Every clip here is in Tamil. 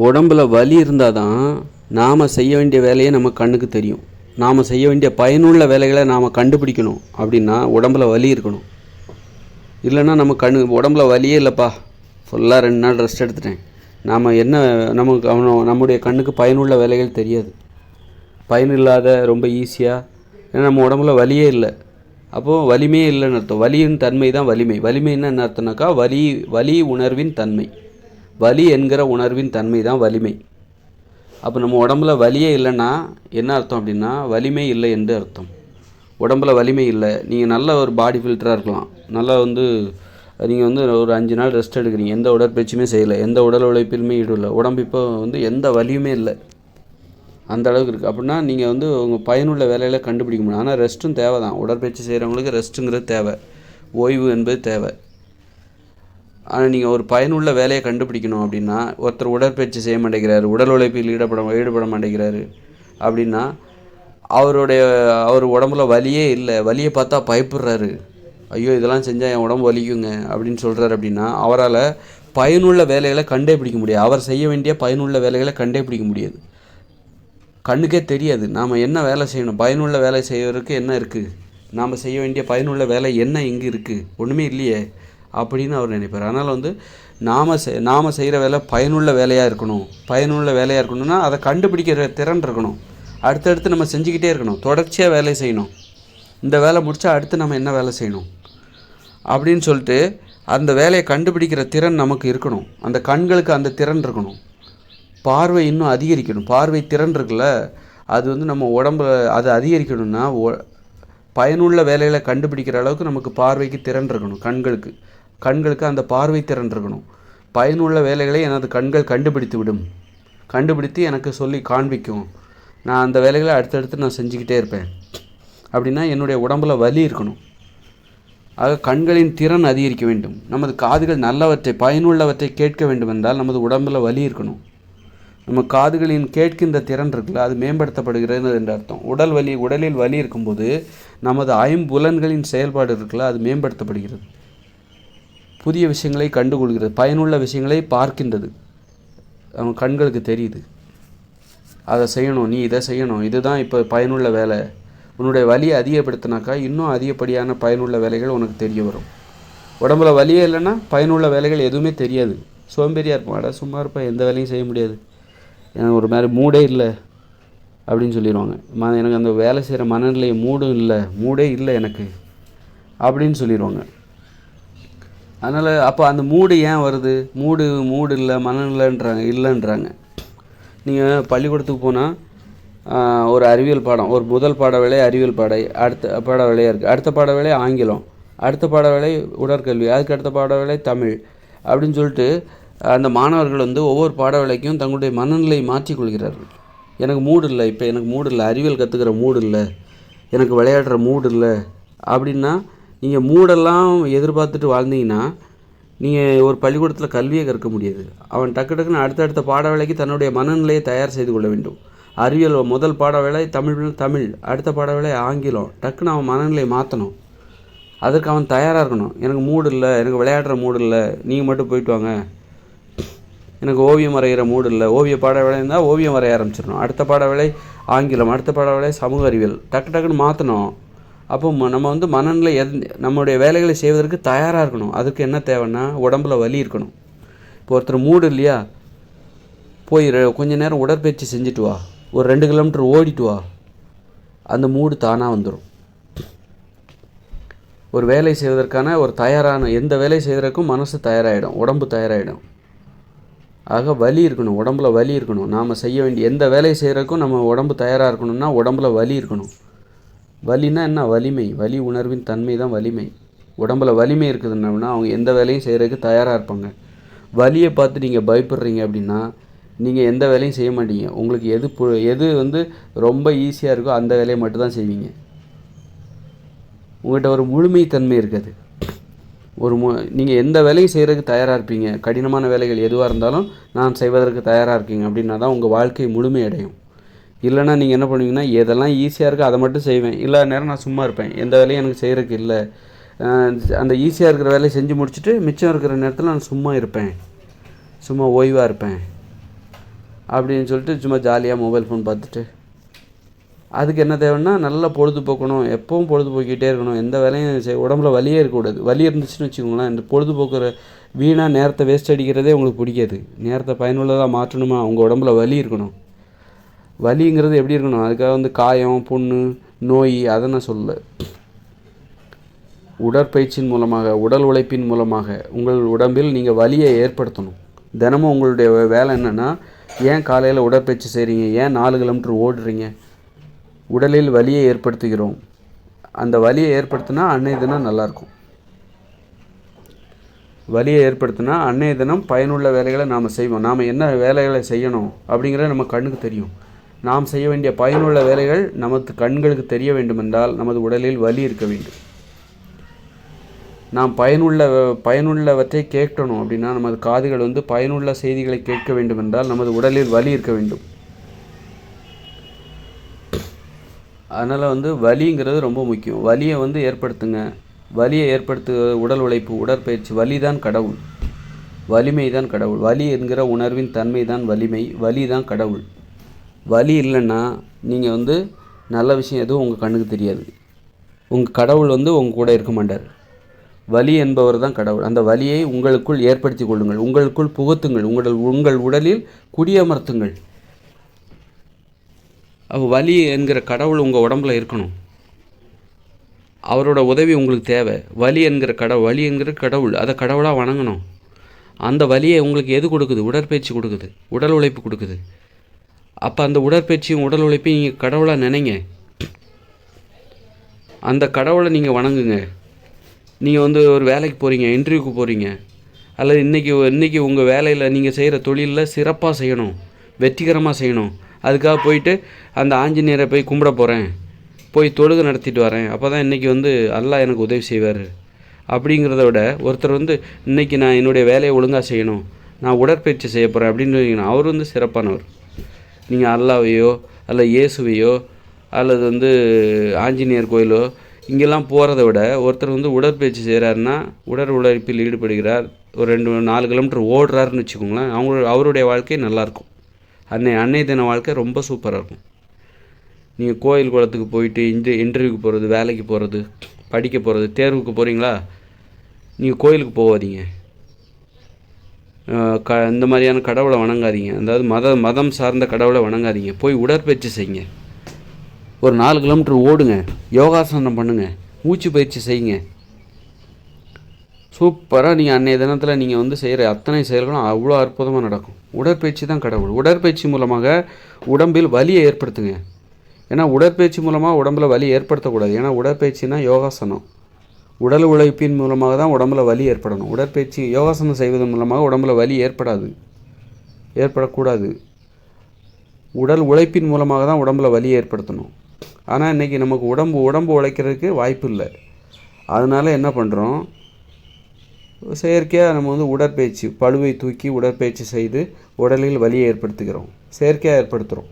உடம்புல வலி இருந்தால் தான் நாம் செய்ய வேண்டிய வேலையே நம்ம கண்ணுக்கு தெரியும். நாம் செய்ய வேண்டிய பயனுள்ள வேலைகளை நாம் கண்டுபிடிக்கணும் அப்படின்னா உடம்புல வலி இருக்கணும். இல்லைன்னா நம்ம கண்ணு உடம்புல வலியே இல்லைப்பா. ஃபுல்லாக ரெண்டு நாள் ரெஸ்ட் எடுத்துட்டேன். நாம் என்ன நமக்கு அவனோ நம்முடைய கண்ணுக்கு பயனுள்ள வேலைகள் தெரியாது. பயன் இல்லாத ரொம்ப ஈஸியாக ஏன்னா நம்ம உடம்புல வலியே இல்லை. அப்போது வலிமையே இல்லைன்னு அர்த்தம். வலியின் தன்மை தான் வலிமை. வலிமைன்னா என்ன அர்த்தம்னாக்கா வலி வலி உணர்வின் தன்மை. வலி என்கிற உணர்வின் தன்மை தான் வலிமை. அப்போ நம்ம உடம்புல வலியே இல்லைன்னா என்ன அர்த்தம் அப்படின்னா வலிமை இல்லை என்று அர்த்தம். உடம்புல வலிமை இல்லை. நீங்கள் நல்ல ஒரு பாடி ஃபில்டராக இருக்கலாம். நல்லா வந்து நீங்கள் வந்து ஒரு அஞ்சு நாள் ரெஸ்ட் எடுக்கிறீங்க. எந்த உடற்பயிற்சியுமே செய்யலை. எந்த உடல் உழைப்பிலுமே ஈடுல உடம்பு இப்போ வந்து எந்த வலியுமே இல்லை. அந்த அளவுக்கு இருக்குது அப்படின்னா நீங்கள் வந்து உங்கள் பயனுள்ள வேலையில் கண்டுபிடிக்க முடியும். ஆனால் ரெஸ்ட்டும் தேவை தான் உடற்பயிற்சி செய்கிறவங்களுக்கு ரெஸ்ட்டுங்கிறது தேவை. ஓய்வு என்பது தேவை. ஆனால் நீங்கள் ஒரு பயனுள்ள வேலையை கண்டுபிடிக்கணும் அப்படின்னா ஒருத்தர் உடற்பயிற்சி செய்ய மாட்டேங்கிறாரு உடல் உழைப்பில் ஈடுபட ஈடுபட மாட்டேங்கிறாரு அப்படின்னா அவருடைய அவர் உடம்புல வலியே இல்லை. வலியை பார்த்தா பயப்படுறாரு. ஐயோ இதெல்லாம் செஞ்சால் என் உடம்பு வலிக்குங்க அப்படின்னு சொல்கிறாரு அப்படின்னா அவரால் பயனுள்ள வேலைகளை கண்டே பிடிக்க முடியாது. அவர் செய்ய வேண்டிய பயனுள்ள வேலைகளை கண்டே பிடிக்க முடியாது. கண்ணுக்கே தெரியாது. நாம் என்ன வேலை செய்யணும்? பயனுள்ள வேலை செய்வதற்கு என்ன இருக்குது நாம் செய்ய வேண்டிய பயனுள்ள வேலை என்ன இங்கே இருக்குது ஒன்றுமே இல்லையே. அப்படின்னு அவர் நினைப்பார். அதனால் வந்து நாம் செய் நாம் செய்கிற வேலை பயனுள்ள வேலையாக இருக்கணும். பயனுள்ள வேலையாக இருக்கணும்னா அதை கண்டுபிடிக்கிற திறன் இருக்கணும். அடுத்தடுத்து நம்ம செஞ்சுக்கிட்டே இருக்கணும். தொடர்ச்சியாக வேலை செய்யணும். இந்த வேலை முடித்தா அடுத்து நம்ம என்ன வேலை செய்யணும்? அப்படின்னு சொல்லிட்டு அந்த வேலையை கண்டுபிடிக்கிற திறன் நமக்கு இருக்கணும். அந்த கண்களுக்கு அந்த திறன் இருக்கணும். பார்வை இன்னும் அதிகரிக்கணும். பார்வை திறன் இருக்குல்ல அது வந்து நம்ம உடம்பு அது அதிகரிக்கணும்னா பயனுள்ள வேலைகளை கண்டுபிடிக்கிற அளவுக்கு நமக்கு பார்வைக்கு திறன் இருக்கணும். கண்களுக்கு. கண்களுக்கு அந்த பார்வை திறன் இருக்கணும் பயனுள்ள வேலைகளை எனது கண்கள் கண்டுபிடித்து விடும் கண்டுபிடித்து எனக்கு சொல்லி காண்பிக்கும். நான் அந்த வேலைகளை அடுத்தடுத்து நான் செஞ்சுக்கிட்டே இருப்பேன். அப்படின்னா என்னுடைய உடம்பில் வலி இருக்கணும். ஆக கண்களின் திறன் அதிகரிக்க வேண்டும். நமது காதுகள் நல்லவற்றை பயனுள்ளவற்றை கேட்க வேண்டும் என்றால் நமது உடம்பில் வலி இருக்கணும். நம்ம காதுகளின் கேட்கின்ற திறன் இருக்குல்ல அது மேம்படுத்தப்படுகிறது என்று அர்த்தம். உடல் வலி உடலில் வலி இருக்கும்போது நமது ஐம்புலன்களின் செயல்பாடு இருக்குல்ல அது மேம்படுத்தப்படுகிறது. புதிய விஷயங்களை கண்டுகொள்கிறது பயனுள்ள விஷயங்களை பார்க்கின்றது. அவன் கண்களுக்கு தெரியுது. அதை செய்யணும் நீ இதை செய்யணும் இதுதான் இப்போ பயனுள்ள வேலை. உன்னுடைய வலியை அதிகப்படுத்தினாக்கா இன்னும் அதிகப்படியான பயனுள்ள வேலைகள் உனக்கு தெரிய வரும். உடம்புல வலியே இல்லைன்னா பயனுள்ள வேலைகள் எதுவுமே தெரியாது. சோம்பேறியாக இருப்பாடா சும்மா இருப்பேன் எந்த வேலையும் செய்ய முடியாது. எனக்கு ஒரு மாதிரி மூடே இல்லை அப்படின்னு சொல்லிடுவாங்க. ம எனக்கு அந்த வேலை செய்கிற மனநிலை மூடும் இல்லை மூடே இல்லை எனக்கு அப்படின்னு சொல்லிடுவாங்க. அதனால் அப்போ அந்த மூடு ஏன் வருது? மூடு மூடு இல்லை மனநிலைன்றாங்க இல்லைன்றாங்க. நீங்கள் பள்ளிக்கூடத்துக்கு போனால் ஒரு அறிவியல் பாடம் ஒரு முதல் பாட வேலை அறிவியல் பாடை அடுத்த பாட வேலையாக இருக்குது அடுத்த பாட வேலை ஆங்கிலம் அடுத்த பாட வேலை உடற்கல்வி அதுக்கு அடுத்த பாட வேலை தமிழ் அப்படின்னு சொல்லிட்டு அந்த மாணவர்கள் வந்து ஒவ்வொரு பாட வேலைக்கும் தங்களுடைய மனநிலையை மாற்றிக்கொள்கிறார்கள் எனக்கு மூடு இல்லை இப்போ எனக்கு மூடு இல்லை அறிவியல் கற்றுக்கிற மூடு இல்லை எனக்கு விளையாடுற மூடு இல்லை அப்படின்னா நீங்கள் மூடெல்லாம் எதிர்பார்த்துட்டு வாழ்ந்தீங்கன்னா நீங்கள் ஒரு பள்ளிக்கூடத்தில் கல்வியை கற்க முடியாது. அவன் டக்கு டக்குன்னு அடுத்தடுத்த பாட வேலைக்கு தன்னுடைய மனநிலையை தயார் செய்து கொள்ள வேண்டும். அறிவியல் முதல் பாட வேலை தமிழ் தமிழ். அடுத்த பாட வேலை ஆங்கிலம். டக்குன்னு அவன் மனநிலையை மாற்றணும் அதற்கு அவன் தயாராக இருக்கணும். எனக்கு மூடு இல்லை எனக்கு விளையாடுற மூடு இல்லை நீங்கள் மட்டும் போயிட்டு வாங்க. எனக்கு ஓவியம் வரைகிற மூடு இல்லை. ஓவிய பாட வேலை இருந்தால் ஓவியம் வரைய ஆரம்பிச்சிடணும். அடுத்த பாட வேலை ஆங்கிலம் அடுத்த பாட வேலை சமூக அறிவியல். டக்கு டக்குன்னு மாற்றணும் அப்போ ம- நம்ம வந்து மனநிலை எந் நம்முடைய வேலைகளை செய்வதற்கு தயாராக இருக்கணும். அதுக்கு என்ன தேவைன்னா உடம்புல வலி இருக்கணும். இப்போ ஒருத்தர் மூடு இல்லையா? போய் கொஞ்ச நேரம் உடற்பயிற்சி செஞ்சுட்டு வா. ஒரு ரெண்டு கிலோமீட்டர் ஓடிட்டு வா. அந்த மூடு தானாக வந்துடும் ஒரு வேலை செய்வதற்கான ஒரு தயாரான எந்த வேலை செய்வதற்கும் மனசு தயாராகிடும் உடம்பு தயாராகிடும் ஆக வலி இருக்கணும். உடம்புல வலி இருக்கணும். நாம் செய்ய வேண்டிய எந்த வேலையை செய்கிறதுக்கும் நம்ம உடம்பு தயாராக இருக்கணும்னா உடம்புல வலி இருக்கணும். வலின்னா என்ன? வலிமை. வலி உணர்வின் தன்மை தான் வலிமை. உடம்புல வலிமை இருக்குதுன்னா அவங்க எந்த வேலையும் செய்கிறதுக்கு தயாராக இருப்பாங்க. வலியை பார்த்து நீங்கள் பயப்படுறீங்க அப்படின்னா நீங்கள் எந்த வேலையும் செய்ய மாட்டீங்க. உங்களுக்கு எது பு- எது வந்து ரொம்ப ஈஸியாக இருக்கோ அந்த வேலையை மட்டும்தான் செய்வீங்க. உங்கள்கிட்ட ஒரு முழுமைத்தன்மை இருக்காது. ஒரு மு நீங்கள் எந்த வேலையும் செய்கிறதுக்கு தயாராக இருப்பீங்க. கடினமான வேலைகள் எதுவாக இருந்தாலும் நான் செய்வதற்கு தயாராக இருக்கீங்க அப்படின்னா தான் உங்கள் வாழ்க்கை முழுமை அடையும். இல்லைன்னா நீங்கள் என்ன பண்ணுவீங்கன்னா எதெல்லாம் ஈஸியாக இருக்கோ அதை மட்டும் செய்வேன். இல்லாத நேரம் நான் சும்மா இருப்பேன். எந்த வேலையும் எனக்கு செய்கிறதுக்கு இல்லை. அந்த ஈஸியாக இருக்கிற வேலையை செஞ்சு முடிச்சுட்டு மிச்சம் இருக்கிற நேரத்தில் நான் சும்மா இருப்பேன். சும்மா ஓய்வாக இருப்பேன். அப்படின்னு சொல்லிட்டு சும்மா ஜாலியாக மொபைல் ஃபோன் பார்த்துட்டு. அதுக்கு என்ன தேவைன்னா நல்லா பொழுதுபோக்கணும். எப்பவும் பொழுதுபோக்கிட்டே இருக்கணும். எந்த வேலையும் செய் உடம்புல வலியே இருக்கக்கூடாது. வலி இருந்துச்சுன்னு வச்சுக்கோங்களேன் இந்த பொழுதுபோக்குற வீணாக நேரத்தை வேஸ்ட் அடிக்கிறதே உங்களுக்கு பிடிக்காது. நேரத்தை பயனுள்ளதாக மாற்றணுமா? உங்கள் உடம்புல வலி இருக்கணும். வலிங்கிறது எப்படி இருக்கணும்? அதுக்காக வந்து காயம் புண்ணு நோய் அதை நான் சொல்ல உடற்பயிற்சியின் மூலமாக உடல் உழைப்பின் மூலமாக உங்கள் உடம்பில் நீங்கள் வலியை ஏற்படுத்தணும். தினமும் உங்களுடைய வேலை என்னென்னா ஏன் காலையில் உடற்பயிற்சி செய்கிறீங்க ஏன் நாலு கிலோமீட்டர் ஓடுறீங்க? உடலில் வலியை ஏற்படுத்துகிறோம். அந்த வலியை ஏற்படுத்தினா அன்னைய தினம் நல்லாயிருக்கும் வலியை ஏற்படுத்தினா அன்னைய தினம் பயனுள்ள வேலைகளை நாம் செய்வோம். நாம் என்ன வேலைகளை செய்யணும் அப்படிங்கிறத நம்ம கண்ணுக்கு தெரியும். நாம் செய்ய வேண்டிய பயனுள்ள வேலைகள் நமது கண்களுக்கு தெரிய வேண்டுமென்றால் நமது உடலில் வலி இருக்க வேண்டும். நாம் பயனுள்ள பயனுள்ளவற்றை கேட்கணும் அப்படின்னா நமது காதுகள் வந்து பயனுள்ள செய்திகளை கேட்க வேண்டுமென்றால் நமது உடலில் வலி இருக்க வேண்டும். அதனால் வந்து வலிங்கிறது ரொம்ப முக்கியம். வலியை வந்து ஏற்படுத்துங்க. வலியை ஏற்படுத்து உடல் உழைப்பு உடற்பயிற்சி வலி தான் கடவுள். வலிமை தான் கடவுள். வலி என்கிற உணர்வின் தன்மை தான் வலிமை. வலி தான் கடவுள். வலி இல்லைன்னா நீங்கள் வந்து நல்ல விஷயம் எதுவும் உங்கள் கண்ணுக்கு தெரியாது. உங்கள் கடவுள் வந்து உங்கள் கூட இருக்க மாட்டார். வலி என்பவர் தான் கடவுள். அந்த வலியை உங்களுக்குள் ஏற்படுத்தி கொள்ளுங்கள். உங்களுக்குள் புகுத்துங்கள். உங்கள் உங்கள் உடலில் குடியமர்த்துங்கள். வலி என்கிற கடவுள் உங்கள் உடம்புல இருக்கணும். அவரோட உதவி உங்களுக்கு தேவை. வலி என்கிற கடவுள் வலி என்கிற கடவுள் அதை கடவுளாக வணங்கணும். அந்த வலியை உங்களுக்கு எது கொடுக்குது? உடற்பயிற்சி கொடுக்குது. உடல் உழைப்பு கொடுக்குது. அப்போ அந்த உடற்பயிற்சியும் உடல் உழைப்பையும் நீங்கள் கடவுளாக நினைங்க. அந்த கடவுளை நீங்கள் வணங்குங்க. நீங்கள் வந்து ஒரு வேலைக்கு போகிறீங்க இன்டர்வியூக்கு போகிறீங்க அல்லது இன்றைக்கி இன்றைக்கி உங்கள் வேலையில் நீங்கள் செய்கிற தொழிலில் சிறப்பாக செய்யணும் வெற்றிகரமாக செய்யணும். அதுக்காக போயிட்டு அந்த ஆஞ்சநேயரை போய் கும்பிட போகிறேன் போய் தொழுகை நடத்திட்டு வரேன். அப்போ தான் இன்றைக்கி வந்து அல்லாஹ் எனக்கு உதவி செய்வார். அப்படிங்கிறத விட ஒருத்தர் வந்து இன்றைக்கி நான் என்னுடைய வேலையை ஒழுங்காக செய்யணும் நான் உடற்பயிற்சி செய்ய போகிறேன் அப்படின்னு சொன்னீங்கன்னா அவர் வந்து சிறப்பானவர். நீங்கள் அல்லாவையோ அல்ல இயேசுவையோ அல்லது வந்து ஆஞ்சநேயர் கோயிலோ இங்கெல்லாம் போகிறத விட ஒருத்தர் வந்து உடற்பயிற்சி செய்கிறாருன்னா உடல் உழைப்பில் ஈடுபடுகிறார். ஒரு ரெண்டு நாலு கிலோமீட்டர் ஓடுறாருன்னு வச்சுக்கோங்களேன் அவங்க அவருடைய வாழ்க்கை நல்லாயிருக்கும். அன்னை அன்னை தின வாழ்க்கை ரொம்ப சூப்பராக இருக்கும். நீங்கள் கோயில் குளத்துக்கு போயிட்டு இன்டர் இன்டர்வியூக்கு போகிறது வேலைக்கு போகிறது படிக்க போகிறது தேர்வுக்கு போகிறீங்களா நீங்கள் கோயிலுக்கு போகாதீங்க. க இந்த மாதிரியான கடவுளை வணங்காதீங்க. அதாவது மத மதம் சார்ந்த கடவுளை வணங்காதீங்க. போய் உடற்பயிற்சி செய்யுங்க. ஒரு நாலு கிலோமீட்டர் ஓடுங்க. யோகாசனம் பண்ணுங்கள் மூச்சு பயிற்சி செய்யுங்க. சூப்பராக நீங்கள் அன்றைய தினத்தில் நீங்கள் வந்து செய்கிற அத்தனை செயல்களும் அவ்வளோ அற்புதமாக நடக்கும். உடற்பயிற்சி தான் கடவுள். உடற்பயிற்சி மூலமாக உடம்பில் வலியை ஏற்படுத்துங்க. ஏன்னா உடற்பயிற்சி மூலமாக உடம்பில் வலி ஏற்படுத்தக்கூடாது. ஏன்னா உடற்பயிற்சினா யோகாசனம். உடல் உழைப்பின் மூலமாக தான் உடம்புல வலி ஏற்படணும். உடற்பயிற்சி யோகாசனம் செய்வதன் மூலமாக உடம்புல வலி ஏற்படாது. ஏற்படக்கூடாது. உடல் உழைப்பின் மூலமாக தான் உடம்புல வலி ஏற்படுத்தணும். ஆனால் இன்றைக்கி நமக்கு உடம்பு உடம்பு உழைக்கிறதுக்கு வாய்ப்பு இல்லை. அதனால் என்ன பண்ணுறோம் செயற்கையாக நம்ம வந்து உடற்பயிற்சி பழுவை தூக்கி உடற்பயிற்சி செய்து உடலில் வலியை ஏற்படுத்துகிறோம். செயற்கையாக ஏற்படுத்துகிறோம்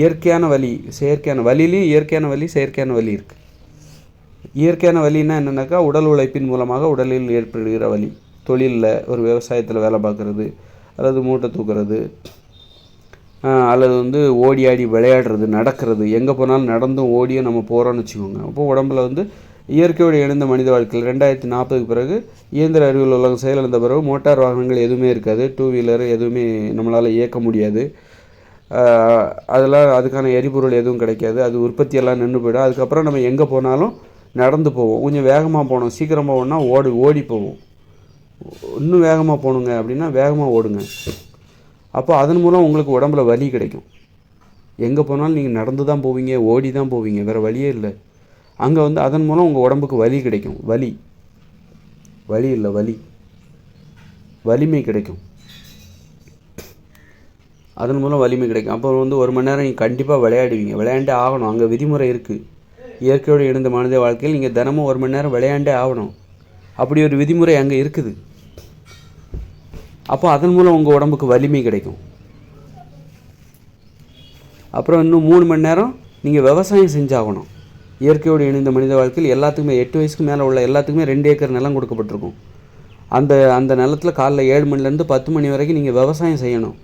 இயற்கையான வலி செயற்கையான வலியிலையும் இயற்கையான வலி செயற்கையான வலி இருக்குது இயற்கையான வலின்னா என்னென்னாக்கா உடல் உழைப்பின் மூலமாக உடலில் ஏற்படுகிற வலி தொழிலில் ஒரு விவசாயத்தில் வேலை பார்க்குறது அல்லது மூட்டை தூக்குறது அல்லது வந்து ஓடி ஆடி விளையாடுறது நடக்கிறது. எங்கே போனாலும் நடந்தும் ஓடியும் நம்ம போகிறோம்னு வச்சுக்கோங்க. அப்போ உடம்புல வந்து இயற்கையோடு இணைந்த மனித வாழ்க்கையில் ரெண்டாயிரத்தி நாற்பதுக்கு பிறகு இயந்திர அறிவியல் உலகம் செயலிழந்த பிறகு மோட்டார் வாகனங்கள் எதுவுமே இருக்காது. டூ வீலர் எதுவுமே நம்மளால் இயக்க முடியாது. அதெல்லாம் அதுக்கான எரிபொருள் எதுவும் கிடைக்காது. அது உற்பத்தியெல்லாம் நின்று போயிடும் அதுக்கப்புறம் நம்ம எங்கே போனாலும் நடந்து போவோம். கொஞ்சம் வேகமாக போனோம். சீக்கிரமாக ஓடினா ஓடி ஓடி போவோம். இன்னும் வேகமாக போகணுங்க அப்படின்னா வேகமாக ஓடுங்க. அப்போ அதன் மூலம் உங்களுக்கு உடம்புல வலி கிடைக்கும். எங்கே போனாலும் நீங்கள் நடந்து தான் போவீங்க ஓடி தான் போவீங்க. வேறு வழியே இல்லை. அங்கே வந்து அதன் மூலம் உங்கள் உடம்புக்கு வலி கிடைக்கும். வலி. வலி இல்லை வலி. வலிமை கிடைக்கும். அதன் மூலம் வலிமை கிடைக்கும். அப்போ வந்து ஒரு மணி நேரம் நீங்கள் கண்டிப்பாக விளையாடுவீங்க. விளையாண்டே ஆகணும். அங்கே விதிமுறை இருக்குது இயற்கையோடு இணைந்த மனித வாழ்க்கையில் நீங்கள் தினமும் ஒரு மணி நேரம் விளையாண்டே ஆகணும். அப்படி ஒரு விதிமுறை அங்கே இருக்குது. அப்போ அதன் மூலம் உங்கள் உடம்புக்கு வலிமை கிடைக்கும். அப்புறம் இன்னும் மூணு மணி நேரம் நீங்கள் விவசாயம் செஞ்சாகணும். இயற்கையோடு இணைந்த மனித வாழ்க்கையில் எல்லாத்துக்குமே எட்டு வயசுக்கு மேலே உள்ள எல்லாத்துக்குமே ரெண்டு ஏக்கர் நிலம் கொடுக்கப்பட்டிருக்கும். அந்த அந்த நிலத்தில் காலைல ஏழு மணிலேருந்து பத்து மணி வரைக்கும் நீங்கள் விவசாயம் செய்யணும்.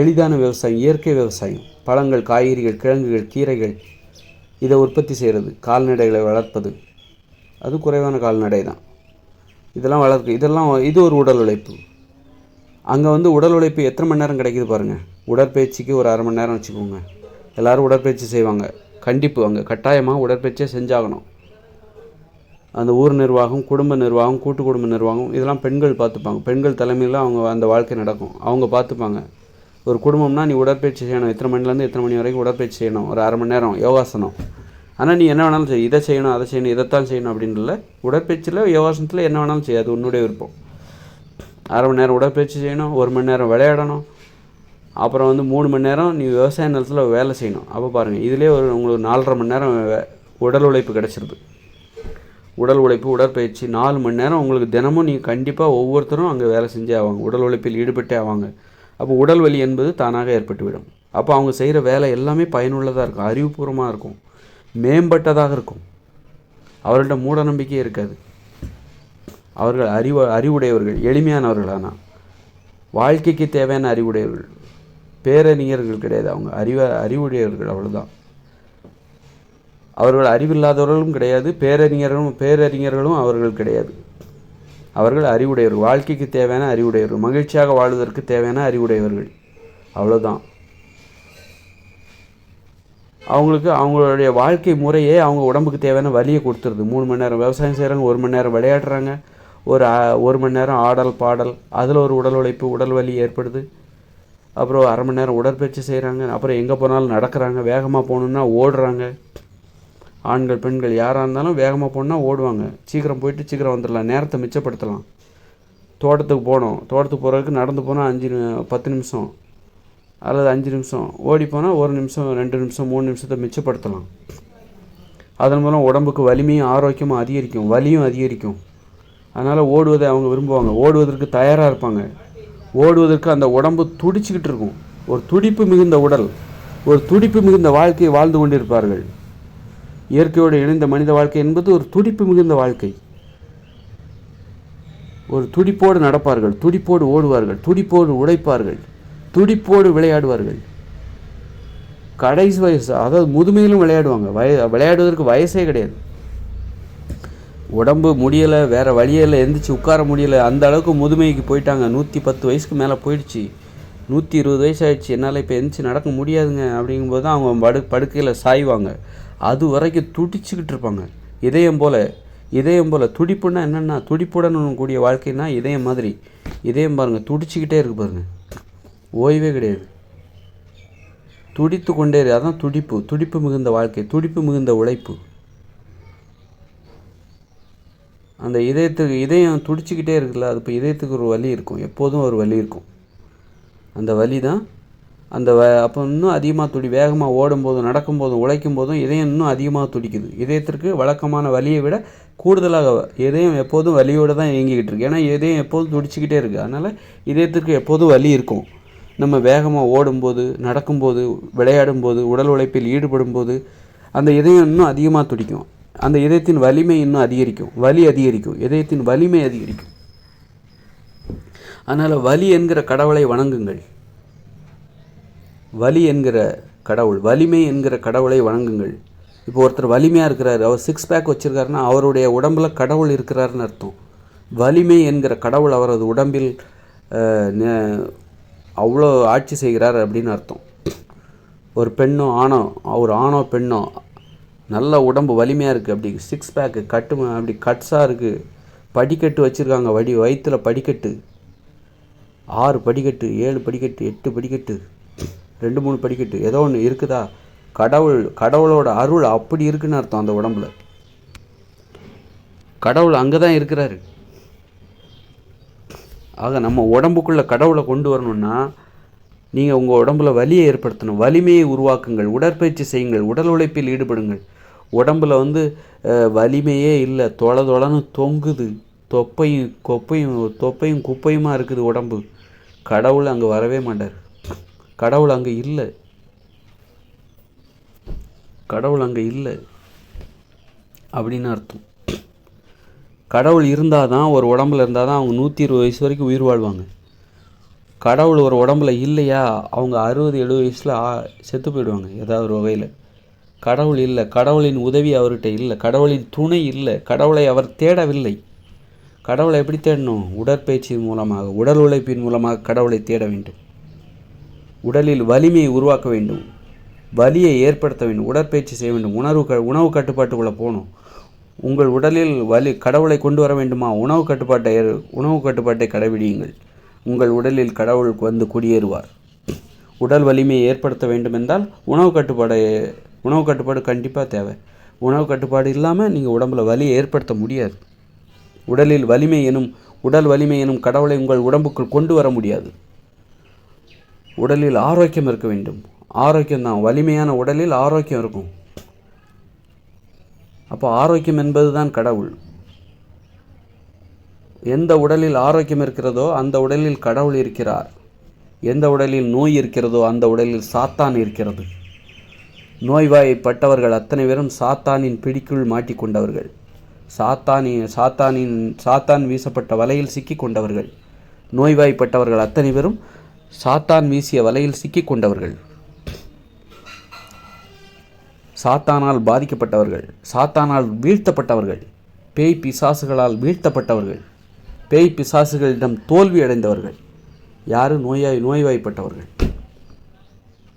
எளிதான விவசாயம் இயற்கை விவசாயம். பழங்கள் காய்கறிகள் கிழங்குகள் கீரைகள் இதை உற்பத்தி செய்கிறது கால்நடைகளை வளர்ப்பது. அது குறைவான கால்நடை தான். இதெல்லாம் வளர்க்கு இதெல்லாம் இது ஒரு உடல் உழைப்பு. அங்கே வந்து உடல் உழைப்பு எத்தனை மணி நேரம் கிடைக்குது பாருங்கள் உடற்பயிற்சிக்கு ஒரு அரை மணி நேரம் வச்சுக்கோங்க. எல்லோரும் உடற்பயிற்சி செய்வாங்க. கண்டிப்பு அங்கே கட்டாயமாக உடற்பயிற்சியை செஞ்சாகணும். அந்த ஊர் நிர்வாகம் குடும்ப நிர்வாகம் கூட்டு குடும்ப நிர்வாகம் இதெல்லாம் பெண்கள் பார்த்துப்பாங்க. பெண்கள் தலைமையில் அவங்க அந்த வாழ்க்கை நடக்கும். அவங்க பார்த்துப்பாங்க. ஒரு குடும்பம்னா நீ உடற்பயிற்சி செய்யணும். எத்தனை மணிலேருந்து எத்தனை மணி வரைக்கும் உடற்பயிற்சி செய்யணும். ஒரு அரை மணி நேரம் யோகாசனம். ஆனால் நீ என்ன வேணாலும் செய். இதை செய்யணும் அதை செய்யணும் இதைத்தான் செய்யணும் அப்படின்றல உடற்பயிற்சியில் யோகாசனத்தில் என்ன வேணாலும் செய்ய அது உன்னுடைய விருப்பம். அரை மணி நேரம் உடற்பயிற்சி செய்யணும் ஒரு மணி நேரம் விளையாடணும். அப்புறம் வந்து மூணு மணி நேரம் நீ விவசாய நிலத்தில் வேலை செய்யணும். அப்போ பாருங்கள் இதிலே ஒரு உங்களுக்கு நாலரை மணி நேரம் உடல் உழைப்பு கிடச்சிருது. உடல் உழைப்பு உடற்பயிற்சி நாலு மணி நேரம் உங்களுக்கு தினமும் நீங்கள் கண்டிப்பாக ஒவ்வொருத்தரும் அங்கே வேலை செஞ்சே ஆவாங்க. உடல் உழைப்பில் ஈடுபட்டே ஆவாங்க. அப்போ உடல் வலி என்பது தானாக ஏற்பட்டுவிடும். அப்போ அவங்க செய்கிற வேலை எல்லாமே பயனுள்ளதாக இருக்கும் அறிவுபூர்வமாக இருக்கும் மேம்பட்டதாக இருக்கும். அவர்கள்ட்ட மூட நம்பிக்கையே இருக்காது. அவர்கள் அறிவு அறிவுடையவர்கள் எளிமையானவர்கள் ஆனால் வாழ்க்கைக்கு தேவையான அறிவுடையவர்கள். பேரறிஞர்கள் கிடையாது அவங்க அறிவ அறிவுடையவர்கள் அவ்வளோதான் அவர்கள் அறிவில்லாதவர்களும் கிடையாது பேரறிஞர்களும் பேரறிஞர்களும் அவர்கள் கிடையாது. அவர்கள் அறிவுடையவர்கள். வாழ்க்கைக்கு தேவையான அறிவுடையவர்கள். மகிழ்ச்சியாக வாழ்வதற்கு தேவையான அறிவுடையவர்கள். அவ்வளோதான் அவங்களுக்கு அவங்களுடைய வாழ்க்கை முறையே அவங்க உடம்புக்கு தேவையான வலியை கொடுத்துருது. மூணு மணி நேரம் விவசாயம் செய்கிறாங்க ஒரு மணி நேரம் விளையாடுறாங்க ஒரு ஒரு மணி நேரம் ஆடல் பாடல் அதில் ஒரு உடல் உழைப்பு உடல் வலி ஏற்படுது. அப்புறம் அரை மணி நேரம் உடற்பயிற்சி செய்கிறாங்க அப்புறம் எங்கே போனாலும் நடக்கிறாங்க வேகமாக போகணுன்னா ஓடுறாங்க. ஆண்கள் பெண்கள் யாராக இருந்தாலும் வேகமாக போனால் ஓடுவாங்க. சீக்கிரம் போயிட்டு சீக்கிரம் வந்துடலாம். நேரத்தை மிச்சப்படுத்தலாம். தோட்டத்துக்கு போனோம். தோட்டத்துக்கு போகிறதுக்கு நடந்து போனால் அஞ்சு பத்து நிமிஷம் அல்லது அஞ்சு நிமிஷம். ஓடி போனால் ஒரு நிமிஷம் ரெண்டு நிமிஷம் மூணு நிமிஷத்தை மிச்சப்படுத்தலாம். அதன் மூலம் உடம்புக்கு வலிமையும் ஆரோக்கியமும் அதிகரிக்கும். வலியும் அதிகரிக்கும். அதனால் ஓடுவதை அவங்க விரும்புவாங்க. ஓடுவதற்கு தயாராக இருப்பாங்க. ஓடுவதற்கு அந்த உடம்பு துடிச்சிக்கிட்டு இருக்கும். ஒரு துடிப்பு மிகுந்த உடல் ஒரு துடிப்பு மிகுந்த வாழ்க்கையை வாழ்ந்து கொண்டிருப்பார்கள். இயற்கையோடு இணைந்த மனித வாழ்க்கை என்பது ஒரு துடிப்பு மிகுந்த வாழ்க்கை. ஒரு துடிப்போடு நடப்பார்கள் துடிப்போடு ஓடுவார்கள் துடிப்போடு உழைப்பார்கள் துடிப்போடு விளையாடுவார்கள். கடைசி வயசு அதாவது முதுமையிலும் விளையாடுவாங்க. வய விளையாடுவதற்கு வயசே கிடையாது. உடம்பு முடியலை வேறு வழியில் எந்திரிச்சு உட்கார முடியலை அந்த அளவுக்கு முதுமைக்கு போயிட்டாங்க. நூற்றி பத்து வயசுக்கு மேலே போயிடுச்சு. நூற்றி இருபது வயசு ஆயிடுச்சு. என்னால் இப்போ எந்திரிச்சு நடக்க முடியாதுங்க அப்படிங்கும்போது தான் அவங்க படு படுக்கையில் சாய்வாங்க. அது வரைக்கும் துடிச்சுக்கிட்டு இருப்பாங்க. இதயம் போல் இதயம் போல். துடிப்புன்னா என்னென்னா துடிப்புடன் கூடிய வாழ்க்கைனா இதயம் மாதிரி. இதயம் பாருங்கள் துடிச்சிக்கிட்டே இருக்கு பாருங்கள் ஓய்வே கிடையாது. துடித்து கொண்டே அதான் துடிப்பு. துடிப்பு மிகுந்த வாழ்க்கை. துடிப்பு மிகுந்த உழைப்பு. அந்த இதயத்துக்கு இதயம் துடிச்சிக்கிட்டே இருக்குல்ல அது இப்போ இதயத்துக்கு ஒரு வலி இருக்கும். எப்போதும் ஒரு வலி இருக்கும். அந்த வலி தான் அந்த வ அப்போ இன்னும் அதிகமாக துடி வேகமாக ஓடும்போதும் நடக்கும்போதும் உழைக்கும் போதும் இதயம் இன்னும் அதிகமாக துடிக்குது. இதயத்திற்கு வழக்கமான வலியை விட கூடுதலாக இதயம் எப்போதும் வலியோடு தான் இயங்கிக்கிட்டு இருக்கு. ஏன்னா இதயம் எப்போதும் துடிச்சிக்கிட்டே இருக்குது அதனால் இதயத்திற்கு எப்போதும் வலி இருக்கும். நம்ம வேகமாக ஓடும்போது நடக்கும்போது விளையாடும்போது உடல் உழைப்பில் ஈடுபடும் போது அந்த இதயம் இன்னும் அதிகமாக துடிக்கும். அந்த இதயத்தின் வலிமை இன்னும் அதிகரிக்கும். வலி அதிகரிக்கும். இதயத்தின் வலிமை அதிகரிக்கும். அதனால் வலி என்கிற கடவுளை வணங்குங்கள். வலி என்கிற கடவுள் வலிமை என்கிற கடவுளை வணங்குங்கள். இப்போ ஒருத்தர் வலிமையாக இருக்கிறார் அவர் சிக்ஸ் பேக் வச்சுருக்காருன்னா அவருடைய உடம்பில் கடவுள் இருக்கிறாருன்னு அர்த்தம். வலிமை என்கிற கடவுள் அவரது உடம்பில் அவ்வளோ ஆட்சி செய்கிறார் அப்படின்னு அர்த்தம். ஒரு பெண்ணோ ஆணோ ஒரு ஆணோ பெண்ணோ நல்ல உடம்பு வலிமையாக இருக்குது அப்படி சிக்ஸ் பேக்கு கட்டு அப்படி கட்ஸாக இருக்குது படிக்கட்டு வச்சுருக்காங்க வடி வயிற்றில் படிக்கட்டு. ஆறு படிக்கட்டு ஏழு படிக்கட்டு எட்டு படிக்கட்டு. ரெண்டு மூணு படிக்கட்டு. ஏதோ ஒன்று இருக்குதா? கடவுள் கடவுளோட அருள் அப்படி இருக்குன்னு அர்த்தம் அந்த உடம்புல. கடவுள் அங்கே தான் இருக்கிறாரு. ஆக நம்ம உடம்புக்குள்ளே கடவுளை கொண்டு வரணும்னா நீங்கள் உங்கள் உடம்புல வலியை ஏற்படுத்தணும். வலிமையை உருவாக்குங்கள். உடற்பயிற்சி செய்யுங்கள். உடல் உழைப்பில் ஈடுபடுங்கள். உடம்புல வந்து வலிமையே இல்லை. தொலை தொலைன்னு தொங்குது. தொப்பையும் கொப்பையும் தொப்பையும் குப்பையுமா இருக்குது உடம்பு? கடவுள் அங்கே வரவே மாட்டார். கடவுள் அங்கே இல்லை. கடவுள் அங்கே இல்லை அப்படின்னு அர்த்தம். கடவுள் இருந்தால் தான் ஒரு உடம்புல இருந்தால் தான் அவங்க நூற்றி இருபது வயசு வரைக்கும் உயிர் வாழ்வாங்க. கடவுள் ஒரு உடம்புல இல்லையா அவங்க அறுபது எழுபது வயசில் செத்து போயிடுவாங்க ஏதாவது ஒரு வகையில். கடவுள் இல்லை. கடவுளின் உதவி அவர்கிட்ட இல்லை. கடவுளின் துணை இல்லை. கடவுளை அவர் தேடவில்லை. கடவுளை எப்படி தேடணும்? உடற்பயிற்சியின் மூலமாக உடல் உழைப்பின் மூலமாக கடவுளை தேட வேண்டும். உடலில் வலிமையை உருவாக்க வேண்டும். வலியை ஏற்படுத்த வேண்டும். உடற்பயிற்சி செய்ய வேண்டும். உணர்வு க உணவு கட்டுப்பாட்டுக்குள்ளே போகணும். உங்கள் உடலில் வலி கடவுளை கொண்டு வர வேண்டுமா? உணவு கட்டுப்பாட்டை ஏ உணவு கட்டுப்பாட்டை கடைபிடியுங்கள். உங்கள் உடலில் கடவுள் வந்து குடியேறுவார். உடல் வலிமையை ஏற்படுத்த வேண்டும் என்றால் உணவு கட்டுப்பாடை உணவு கட்டுப்பாடு கண்டிப்பாக தேவை. உணவு கட்டுப்பாடு இல்லாமல் நீங்கள் உடம்புல வலியை ஏற்படுத்த முடியாது. உடலில் வலிமை எனும் உடல் வலிமை எனும் கடவுளை உங்கள் உடம்புக்குள் கொண்டு வர முடியாது. உடலில் ஆரோக்கியம் இருக்க வேண்டும். ஆரோக்கியம் தான். வலிமையான உடலில் ஆரோக்கியம் இருக்கும். அப்போ ஆரோக்கியம் என்பது தான் கடவுள். எந்த உடலில் ஆரோக்கியம் இருக்கிறதோ அந்த உடலில் கடவுள் இருக்கிறார். எந்த உடலில் நோய் இருக்கிறதோ அந்த உடலில் சாத்தான் இருக்கிறது. நோய்வாய்ப்பட்டவர்கள் அத்தனை பேரும் சாத்தானின் பிடிக்குள் மாட்டிக்கொண்டவர்கள். சாத்தானி சாத்தானின் சாத்தான் வீசப்பட்ட வலையில் சிக்கிக் கொண்டவர்கள் நோய்வாய்ப்பட்டவர்கள் அத்தனை பேரும் சாத்தான் வீசிய வலையில் சிக்கிக் கொண்டவர்கள் சாத்தானால் பாதிக்கப்பட்டவர்கள். சாத்தானால் வீழ்த்தப்பட்டவர்கள். பேய் பிசாசுகளால் வீழ்த்தப்பட்டவர்கள். பேய் பிசாசுகளிடம் தோல்வி அடைந்தவர்கள். யார்? நோயாய் நோய்வாய்ப்பட்டவர்கள்.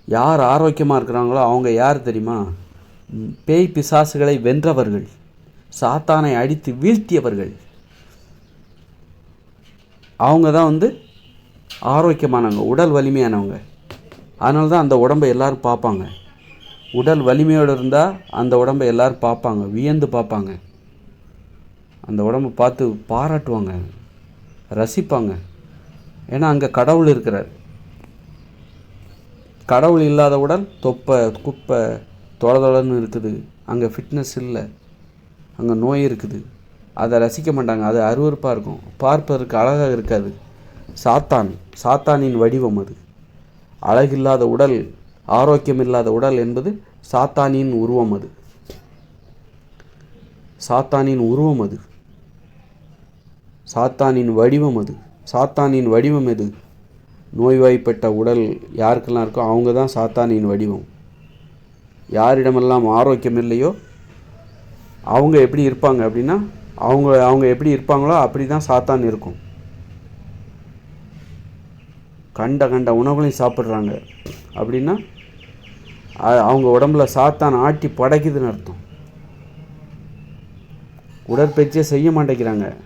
யார் ஆரோக்கியமாக இருக்கிறாங்களோ அவங்க யார் தெரியுமா? பேய் பிசாசுகளை வென்றவர்கள். சாத்தானை அடித்து வீழ்த்தியவர்கள். அவங்க தான் வந்து ஆரோக்கியமானவங்க உடல் வலிமையானவங்க. அதனால தான் அந்த உடம்பை எல்லோரும் பார்ப்பாங்க. உடல் வலிமையோடு இருந்தால் அந்த உடம்பை எல்லோரும் பார்ப்பாங்க வியந்து பார்ப்பாங்க. அந்த உடம்பை பார்த்து பாராட்டுவாங்க ரசிப்பாங்க. ஏன்னா அங்கே கடவுள் இருக்கிறார். கடவுள் இல்லாத உடல் தொப்பை குப்பை தொட தொடன்னு இருக்குது. அங்கே ஃபிட்னஸ் இல்லை. அங்கே நோய் இருக்குது. அதை ரசிக்க மாட்டாங்க. அது அருவருப்பாக இருக்கும். பார்ப்பதற்கு அழகாக இருக்காது. சாத்தான் சாத்தானின் வடிவம் அது. அழகில்லாத உடல் ஆரோக்கியமில்லாத உடல் என்பது சாத்தானின் உருவம் அது. சாத்தானின் உருவம் அது. சாத்தானின் வடிவம் அது. சாத்தானின் வடிவம் எது? நோய்வாய்ப்பட்ட உடல் யாருக்கெல்லாம் இருக்கோ அவங்க தான் சாத்தானின் வடிவம். யாரிடமெல்லாம் ஆரோக்கியம் இல்லையோ அவங்க எப்படி இருப்பாங்க அப்படின்னா அவங்க அவங்க எப்படி இருப்பாங்களோ அப்படி தான் சாத்தான் இருக்கும். கண்ட கண்ட உணவுகளையும் சாப்பிட்றாங்க. அப்படின்னா அவங்க உடம்புல சாத்தான் ஆட்டி படைக்குதுன்னு அர்த்தம். உடற்பயிற்சியே செய்ய மாட்டேங்கிறாங்க.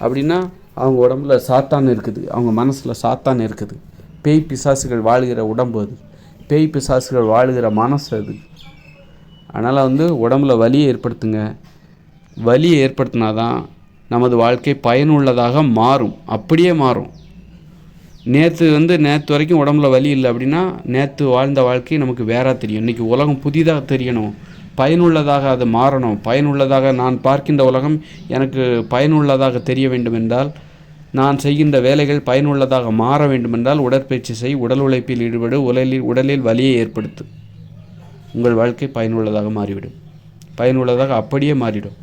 அப்படின்னா அவங்க உடம்புல சாத்தான் இருக்குது. அவங்க மனசில் சாத்தான் இருக்குது. பேய் பிசாசுகள் வாழுகிற உடம்பு அது. பேய் பிசாசுகள் வாழுகிற மனசு அது. அதனால் வந்து உடம்புல வலியை ஏற்படுத்துங்க. வலியை ஏற்படுத்தினாதான் நமது வாழ்க்கை பயனுள்ளதாக மாறும். அப்படியே மாறும். நேற்று வந்து நேற்று வரைக்கும் உடம்புல வலி இல்லை அப்படின்னா நேற்று வாழ்ந்த வாழ்க்கை நமக்கு வேறாக தெரியும். இன்றைக்கி உலகம் புதிதாக தெரியணும். பயனுள்ளதாக அது மாறணும். பயனுள்ளதாக நான் பார்க்கின்ற உலகம் எனக்கு பயனுள்ளதாக தெரிய வேண்டும் என்றால் நான் செய்கின்ற வேலைகள் பயனுள்ளதாக மாற வேண்டுமென்றால் உடற்பயிற்சி செய் உடல் உழைப்பில் ஈடுபடு உடலில் உடலில் வலியை ஏற்படுத்து. உங்கள் வாழ்க்கை பயனுள்ளதாக மாறிவிடும். பயனுள்ளதாக அப்படியே மாறிடும்.